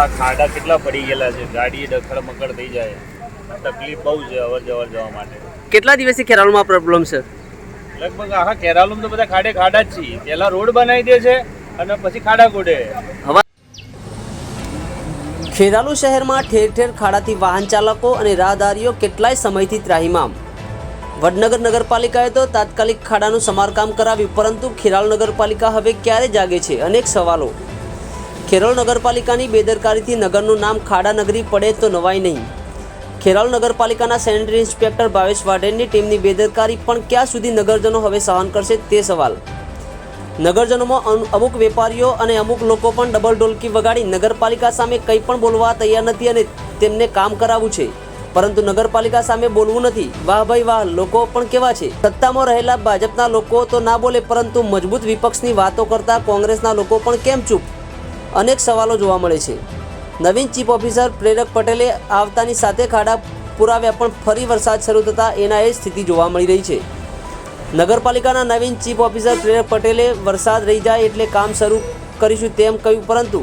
આ ખાડા કેટલા પડી ગયેલા છે? ગાડી ડખડ મકડ થઈ જાય. તકલીફ બહુ છે અવર જવર જવા માટે. કેટલા દિવસથી ખેરાલુમાં પ્રોબ્લેમ છે? લગભગ આખા કેરાલુમ તો બધા ખાડે ખાડા જ છીએ. પેલા રોડ બનાવી દે છે અને પછી ખાડા ગોડે હવે ખેરાલુ શહેરમાં ઠેર ઠેર ખાડાથી વાહન ચાલકો અને રાહદારીઓ કેટલાય સમયથી ત્રાહીમામ. વડનગર નગરપાલિકાએ તો તાત્કાલિક ખાડાનું સમારકામ કરાવ્યું પરંતુ ખેરાલુ નગરપાલિકા હવે ક્યારે જાગે છે? અનેક સવાલો. ખેરાલુ નગરપાલિકાની બેદરકારીથી નગરનું નામ ખાડા નગરી પડે તો નવાય નહીં. ખેરાલ નગરપાલિકાના સેનેટરી ઇન્સ્પેક્ટર ભાવેશ વાઢેરની ટીમની બેદરકારી પણ ક્યાં સુધી નગરજનો હવે સહન કરશે તે સવાલ. નગરજનોમાં અમુ- અમુક વેપારીઓ અને અમુક લોકો પણ ડબલ ઢોલકી વગાડી નગરપાલિકા સામે કંઈ પણ બોલવા તૈયાર નથી અને તેમને કામ કરાવવું છે. પરંતુ નગરપાલિકા સામે બોલવું નથી. વાહ ભાઈ વાહ, લોકો પણ કેવા છે? સત્તામાં રહેલા ભાજપના લોકો તો ના બોલે, પરંતુ મજબૂત વિપક્ષની વાતો કરતા કોંગ્રેસના લોકો પણ કેમ ચૂપ? અનેક સવાલો જોવા મળે છે. નવીન ચીફ ઓફિસર પ્રેરક પટેલે આવતાની સાથે ખાડા પુરાવ્યા પણ ફરી વરસાદ શરૂ થતાં એના એ સ્થિતિ જોવા મળી રહી છે. નગરપાલિકાના નવીન ચીફ ઓફિસર પ્રેરક પટેલે વરસાદ રહી જાય એટલે કામ શરૂ કરીશું તેમ કહ્યું, પરંતુ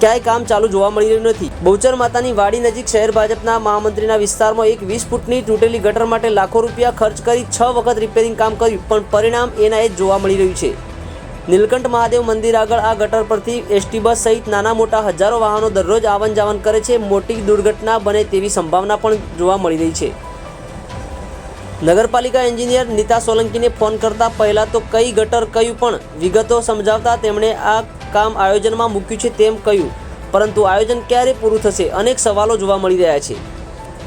ક્યાંય કામ ચાલુ જોવા મળી રહ્યું નથી. બહુચર માતાની વાડી નજીક શહેર ભાજપના મહામંત્રીના વિસ્તારમાં એક વીસ ફૂટની તૂટેલી ગટર માટે લાખો રૂપિયા ખર્ચ કરી છ વખત રિપેરિંગ કામ કર્યું, પણ પરિણામ એના એ જોવા મળી રહ્યું છે. નીલકંઠ મહાદેવ મંદિર આગળ આ ગટર પરથી એસટી બસ સહિત નાના મોટા હજારો વાહનો દરરોજ આવન જાવન કરે છે. મોટી દુર્ઘટના બને તેવી સંભાવના પણ જોવા મળી રહી છે. નગરપાલિકા એન્જિનિયર નીતા સોલંકીને ફોન કરતા પહેલાં તો કઈ ગટર કયું પણ વિગતો સમજાવતા તેમણે આ કામ આયોજનમાં મૂક્યું છે તેમ કહ્યું. પરંતુ આયોજન ક્યારે પૂરું થશે? અનેક સવાલો જોવા મળી રહ્યા છે.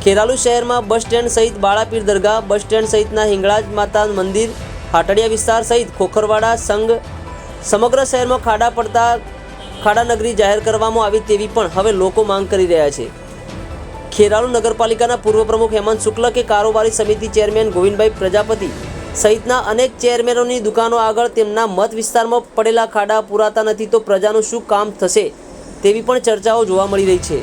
ખેરાલુ શહેરમાં બસ સ્ટેન્ડ સહિત બાળાપીર દરગાહ, બસ સ્ટેન્ડ સહિતના હિંગળાજ માતા મંદિર, હાટડિયા વિસ્તાર સહિત ખોખરવાડા સંઘ સમગ્ર શહેરમાં ખાડા પડતા ખાડા નગરી જાહેર કરવામાં આવી તેવી પણ હવે લોકો માંગ કરી રહ્યા છે. ખેરાલુ નગરપાલિકાના પૂર્વ પ્રમુખ હેમંત શુક્લ કે કારોબારી સમિતિ ચેરમેન ગોવિંદભાઈ પ્રજાપતિ સહિતના અનેક ચેરમેનોની દુકાનો આગળ તેમના મત વિસ્તારમાં પડેલા ખાડા પુરાતા નથી તો પ્રજાનું શું કામ થશે તેવી પણ ચર્ચાઓ જોવા મળી રહી છે.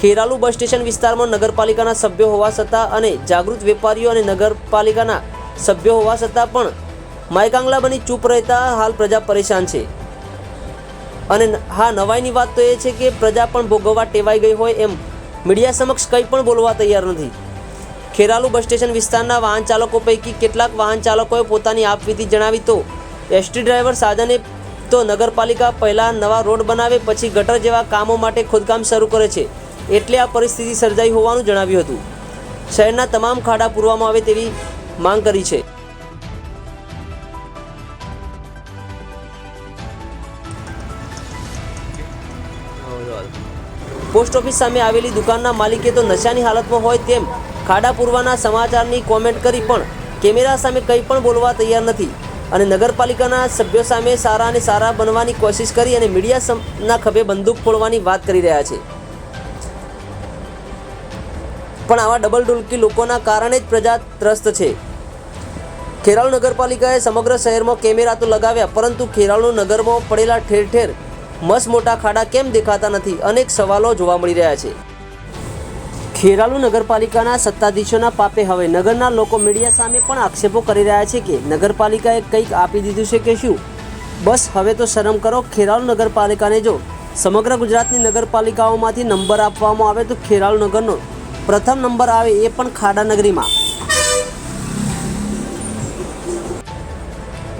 ખેરાલુ બસ સ્ટેશન વિસ્તારમાં નગરપાલિકાના સભ્યો હોવા છતાં અને જાગૃત વેપારીઓ અને નગરપાલિકાના સભ્યો હોવા છતાં પણ માયકાંગલા બની ચૂપ રહેતા હાલ પ્રજા પરેશાન છે. અને હા, નવાઈની વાત તો એ છે કે પ્રજા પણ ભોગવવા ટેવાઈ ગઈ હોય એમ મીડિયા સમક્ષ કંઈ પણ બોલવા તૈયાર નથી. ખેરાલુ બસ સ્ટેશન વિસ્તારના વાહન ચાલકો પૈકી કેટલાક વાહન ચાલકોએ પોતાની આપવીતી જણાવી તો, એસટી ડ્રાઈવર સાધને તો નગરપાલિકા પહેલાં નવા રોડ બનાવે પછી ગટર જેવા કામો માટે ખોદકામ શરૂ કરે છે. એટલે આ પરિસ્થિતિ સર્જાઈ હોવાનું જણાવ્યું હતું. શહેરના તમામ ખાડા પૂરવામાં આવે તેવી માંગ કરી છે. પોસ્ટ ઓફિસ સામે આવેલી દુકાનના માલિકે તો નશાની હાલતમાં હોય તેમ ખાડા પૂરવાના સમાચારની કોમેન્ટ કરી પણ કેમેરા સામે કંઈ પણ બોલવા તૈયાર નથી અને નગરપાલિકાના સભ્યો સામે સારા અને સારા બનવાની કોશિશ કરી અને મીડિયાના ખભે બંદૂક ફોડવાની વાત કરી રહ્યા છે. પણ આવા ડબલ ડુલકી લોકોના કારણે જ પ્રજા ત્રસ્ત છે. ખેરાલુ નગરપાલિકાએ સમગ્ર શહેરમાં કેમેરા તો લગાવ્યા, પરંતુ ખેરાલુ નગરમાં પડેલા ઠેર ઠેર મસ્ત મોટા ખાડા કેમ દેખાતા નથી? અનેક સવાલો જોવા મળી રહ્યા છે. ખેરાલુ નગરપાલિકાના સત્તાધીશોના પાપે હવે નગરના લોકો મીડિયા સામે પણ આક્ષેપો કરી રહ્યા છે કે નગરપાલિકાએ કંઈક આપી દીધું છે કે શું? બસ, હવે તો શરમ કરો, ખેરાલુ નગરપાલિકાને જો સમગ્ર ગુજરાતની નગરપાલિકાઓમાંથી નંબર આપવામાં આવે તો ખેરાલુ નગરનો પ્રથમ નંબર આવે એ પણ ખાડા નગરીમાં.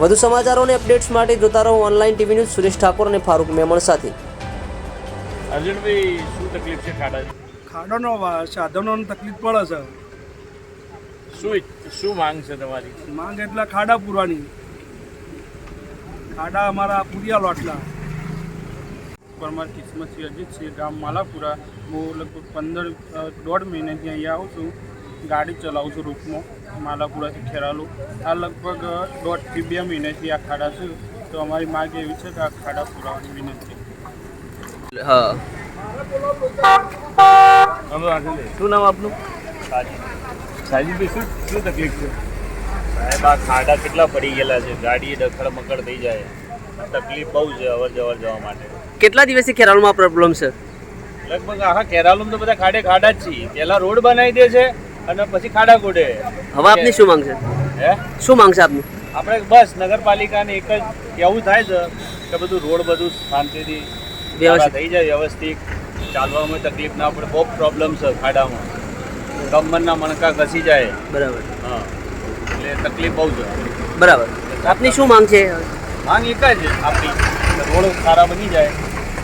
વધુ સમાચારો અને અપડેટ્સ માટે જોતા રહો online TV news Suresh Thakor અને ફારૂક મેમણ સાથે. અર્જુનભાઈ શું તકલીફ છે ખાડા ખાડાનો સાધનોની તકલીફ પડે છે. શું શું માંગ છે તમારી? માંગ એટલે ખાડા પૂરવાની. ખાડા અમારા પૂર્યા લોટલા. પરમાર કિસ્મતથી અજીત છે ગામ માલાપુરા. હું લગભગ પંદર દોઢ મહિનાથી અહીંયા આવું છું. ગાડી ચલાવું છું રૂપમાં માલાપુરાથી ખેરાલુ. આ લગભગ દોઢથી બે મહિનાથી આ ખાડા છે. તો અમારી માંગ એવી છે કે આ ખાડા પુરાવાની વિનંતી. હા. શું નામ આપનું? સાજીભાઈ શું શું તકલીફ છે? સાહેબ આ ખાડા કેટલા પડી ગયેલા છે? ગાડી ડખડ મકડ થઈ જાય. તકલીફ બહુ છે અવર જવર જવા માટે. કેટલા દિવસથી ખેરાલુમાં પ્રોબ્લેમ છે? લગભગ આખા કેરાલુમ તો બધા ખાડે ખાડા જ છીએ. પહેલાં રોડ બનાવી દે છે અને પછી ખાડા ગોડે હવે આપની શું માંગ છે? હે? શું માંગ છે આપની? આપણે બસ નગરપાલિકાને એક જ એવું થાય છે કે બધું રોડ બધું શાંતિથી વ્યવસ્થિત. થઈ જાય વ્યવસ્થિત. ચાલવામાં તકલીફ ના પડે બહુ પ્રોબ્લેમ છે ખાડામાં. કમરના મણકા ઘસી જાય. બરાબર. હા. એટલે તકલીફ બહુ છે. બરાબર. આપની શું માંગ છે? માંગ એક જ આપણી કે રોડ સારા બની જાય.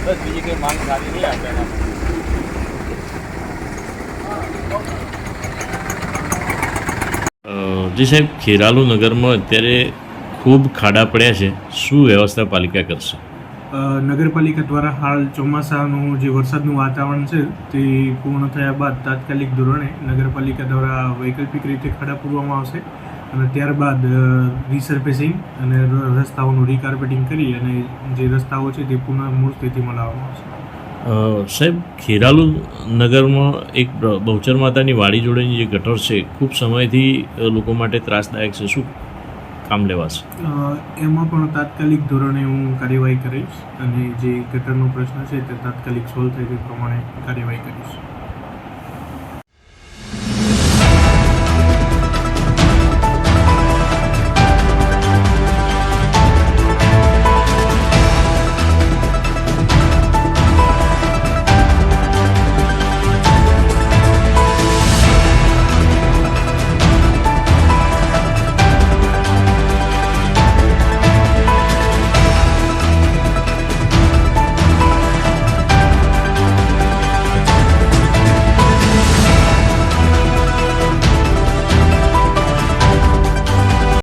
બસ બીજી કંઈ માંગ સારી નહીં આપણે જી સાહેબ ખેરાલુ નગરમાં અત્યારે ખૂબ ખાડા પડ્યા છે, શું વ્યવસ્થા પાલિકા કરશે? નગરપાલિકા દ્વારા હાલ ચોમાસાનું જે વરસાદનું વાતાવરણ છે, તે પૂર્ણ થયા બાદ તાત્કાલિક ધોરણે નગરપાલિકા દ્વારા વૈકલ્પિક રીતે ખાડા પૂરવામાં આવશે અને ત્યારબાદ રિસર્ફેસિંગ અને રસ્તાઓનું રીકાર્પેટિંગ કરી અને જે રસ્તાઓ છે તે પુનઃ મૂળ સ્થિતિમાં લાવવામાં આવશે. સાહેબ, ખેરાલુ નગરમાં એક બહુચર માતાની વાડી જોડેની જે ગટર છે, ખૂબ સમયથી લોકો માટે ત્રાસદાયક છે. શું કામ લેવાશે? એમાં પણ તાત્કાલિક ધોરણે હું કાર્યવાહી કરીશ અને જે ગટરનો પ્રશ્ન છે, તે તાત્કાલિક સોલ્વ થાય તે પ્રમાણે કાર્યવાહી કરીશ.